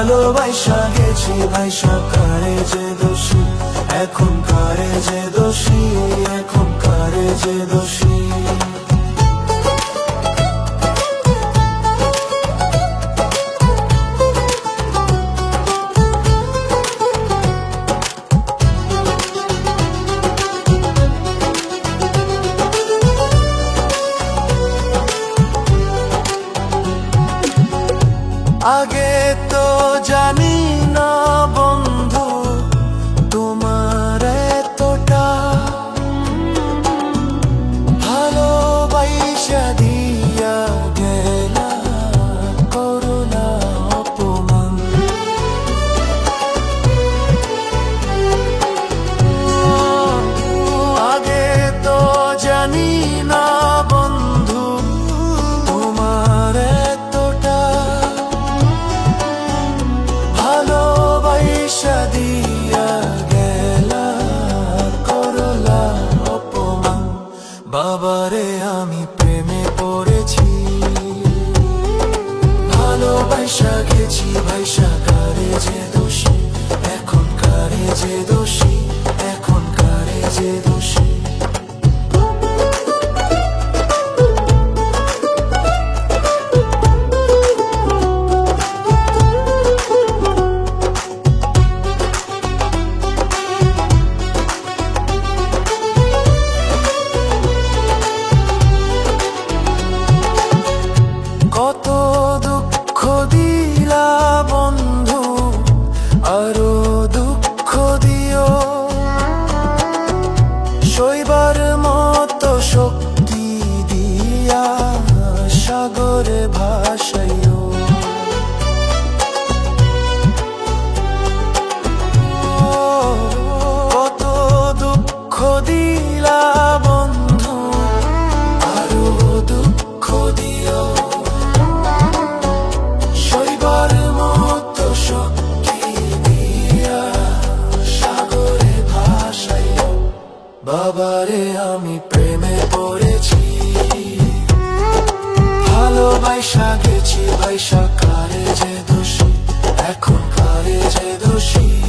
ভালোবাসা গেছি ভাই সকারে যে দোষী এখন কারে যে দোষী এখন কারে যে দোষী। তো জানি না কারে যে দোষী শৈবার বাবারে আমি প্রেমে পড়েছি। ভালোবাসা গেছি বৈশাখ কারে যে দোষী? এখন কারে যে দোষী?